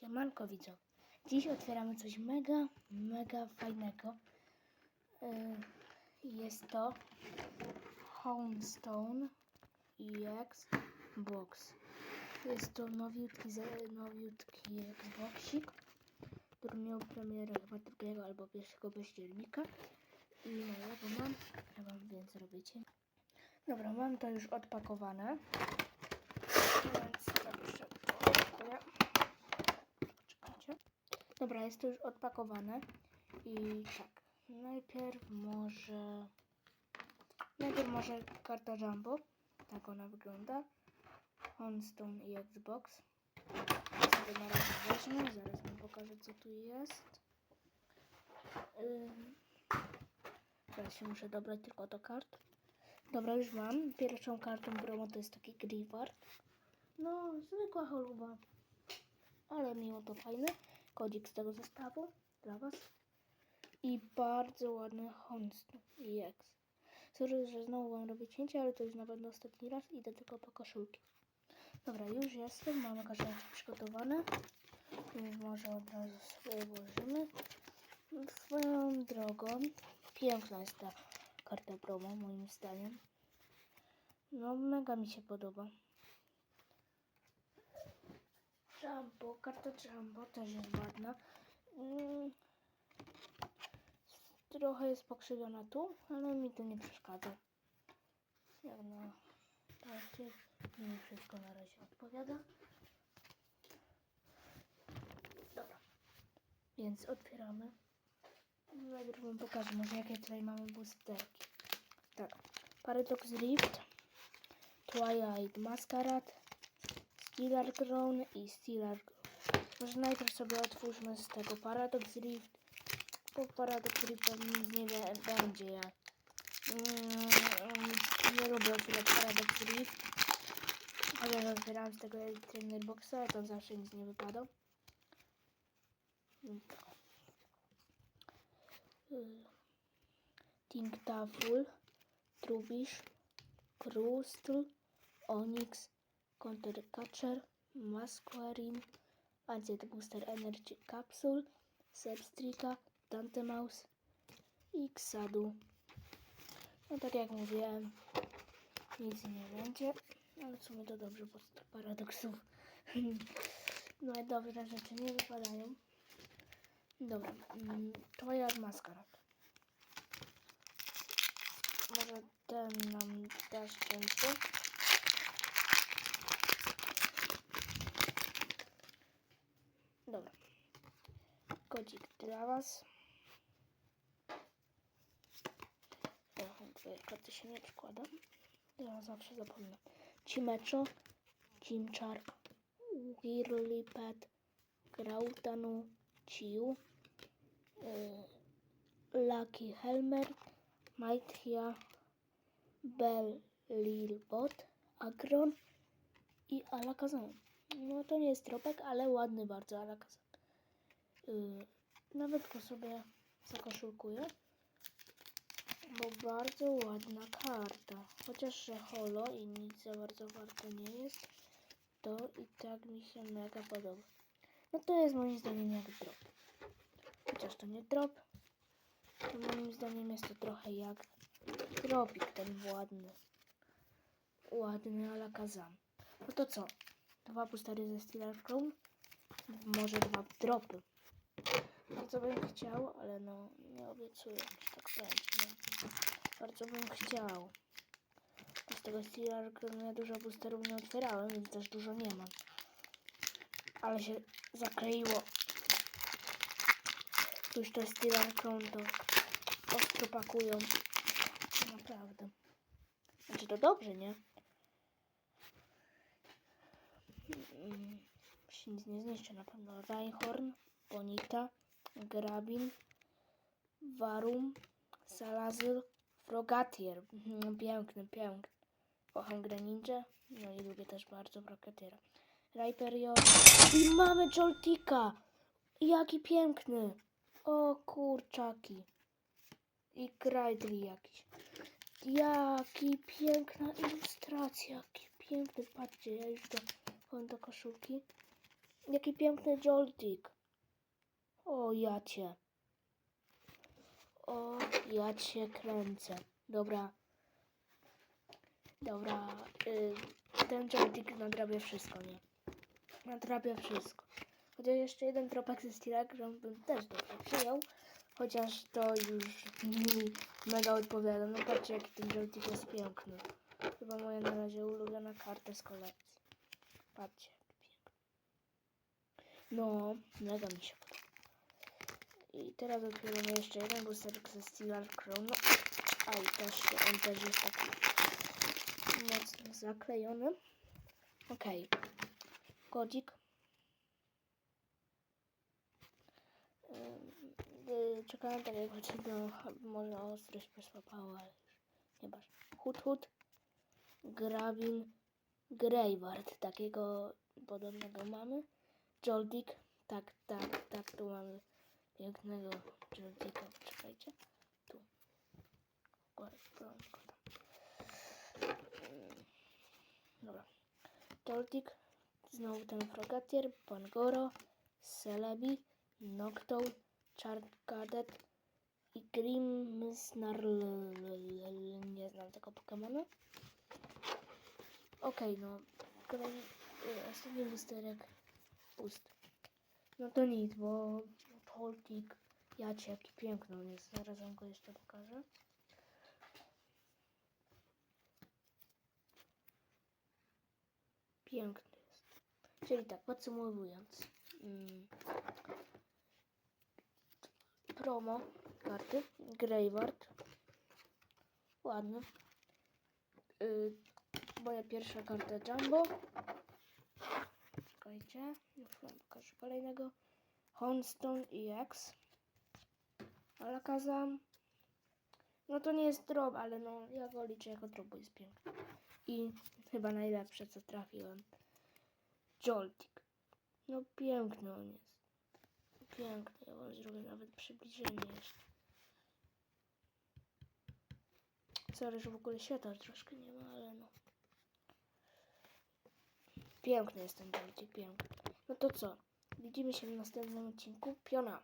Siemanko widzą. Dziś otwieramy coś mega, mega fajnego. Y, Jest to Homestone EX Box. Jest to nowiutki, nowiutki Xboxik, który miał premierę chyba drugiego albo pierwszego października. I no ja go mam, ja wam więc robicie. Dobra, mam to już odpakowane. Więc dobrze, odpakuję. Czekajcie. Dobra, jest to już odpakowane. I tak, najpierw może... Najpierw może karta Jumbo. Tak ona wygląda. Honstone i Xbox. Sobie na razie weźmę, zaraz wam pokażę co tu jest. Teraz się muszę dobrać tylko do kart. Dobra, już mam. Pierwszą kartą promo to jest taki Griffard. No, zwykła choluba. Ale mimo to fajny. Kodzik z tego zestawu dla Was. I bardzo ładny Honstone EX. Sorry, że znowu Wam robię cięcie, ale to już na pewno ostatni raz. Idę tylko po koszulki. Dobra, już jestem. Mamy koszulki przygotowane. Więc może od razu sobie włożymy. Swoją drogą. Piękna jest ta karta promo, moim zdaniem. No, mega mi się podoba. Jumbo, karta Jumbo też jest ładna. Mm, trochę jest pokrzywiona tu, ale mi to nie przeszkadza. Jak na karcie, mi wszystko na razie odpowiada. Dobra, więc otwieramy. Najpierw wam pokażę może jakie tutaj mamy boosterki. Tak, Paradox Rift, Twilight Masquerade, Steeler Crown i Steeler Może najpierw sobie otwórzmy z tego Paradox Rift. Po Paradox Rift nie będzie ja. Mm, nie lubię otwierać Paradox Rift. Ale otwierałem z tego Trainer Boxa, tam zawsze nic nie wypadał. I to. Y, Trubish, Crustle, Onyx, Counter Catcher, Masquerine, Ancient Booster Energy Capsule, Sebstrika, Tantemaus i Xadu. No tak jak mówiłem, nic nie będzie, ale w sumie to dobrze, bo z tych paradoksów no i dobre rzeczy nie wypadają. Dobra, mm, Twilight Masquerade. Może ten nam da szczęście. Dobra. Kodzik dla Was. Twoje karty się nie przykładam. Ja zawsze zapominam. Cimeczo, Cimczark, Wirlipet, Grautanu, Ciu, y, Lucky Helmer, Maithia, Bell Lilbot, Agron i Alakazam. No to nie jest tropek, ale ładny bardzo Alakazam. Yy, nawet go sobie zakoszulkuję, bo bardzo ładna karta. Chociaż że holo i nic za bardzo warto nie jest, to i tak mi się mega podoba. No to jest moim zdaniem jak drop. Chociaż to nie drop, to moim zdaniem jest to trochę jak dropik ten ładny. Ładny Alakazam. No to co? Dwa boostery ze Chrome? Może dwa dropy. Bardzo bym chciał, ale no nie obiecuję, że tak będzie. Bardzo bym chciał. Z tego Steeler ja dużo boosterów nie otwierałem, więc też dużo nie mam. Ale się zakleiło. Już to Steeler to ostro pakują. Naprawdę. Znaczy to dobrze, nie? Mm, się nic nie zniszczy na pewno. Reinhorn, Bonita, Grabin, Varum, Salazyl, Frogatier. Mhm, Piękny, piękny. Kocham Greninja, no i lubię też bardzo Frogatiera. Rhyperior i mamy Joltika! Jaki piękny! O kurczaki. I Grajdli jakiś. Jaki piękna ilustracja, jaki piękny. Patrzcie, ja już do, do koszulki. Jaki piękny Joltik. O, ja cię. O, ja cię kręcę. Dobra. Dobra. Y, ten Joltik nadrabia wszystko, nie? Nadrabia wszystko. Chociaż jeszcze jeden tropek ze Steelagram bym też dobrze przyjął. Chociaż to już mi mega odpowiada. No patrzcie, jaki ten Joltik jest piękny. Chyba moja na razie ulubiona karta z kolekcji. Patrzcie, jaki piękny. No, mega mi się podoba. I teraz otwieramy jeszcze jeden boosterek ze Steeler Crown. No, a i też on też jest taki mocno zaklejony. Okej. Kodzik. Ym, y, Czekałem tak jak do może ostrość posłapała, ale już nieważne. Hut hut. Grabin. Greyward. Takiego podobnego mamy. Joldik. Tak, tak, tak. Tu mamy pięknego Joldika. Czekajcie. Tu. Gładko tam. Ym, Dobra. Joltik. Znowu ten Frogatier. Pangoro. Celebi. Noctowl. Charcadet. I Grimmsnarl. Nie znam tego Pokemona. Okej, no. Kolej, y, ostatni lusterek pust. No to nic, bo Toltik, jacie, jaki piękny on jest. Zaraz wam go jeszcze pokażę. Piękny jest. Czyli tak, podsumowując. Mm, promo karty. Greyward. Ładny. Y, moja pierwsza karta Jumbo. Czekajcie, już wam pokażę kolejnego. Honstone EX. Alakazam. No to nie jest drop, ale no ja go liczę jako drop, bo jest piękny. I chyba najlepsze co trafiłem. Joltik. No piękny on jest. Piękny, ja wam zrobię nawet przybliżenie jeszcze. Sorry, że w ogóle światła troszkę nie ma, ale no. Piękny jest ten Joltik, piękny. No to co? Widzimy się w następnym odcinku. Piona.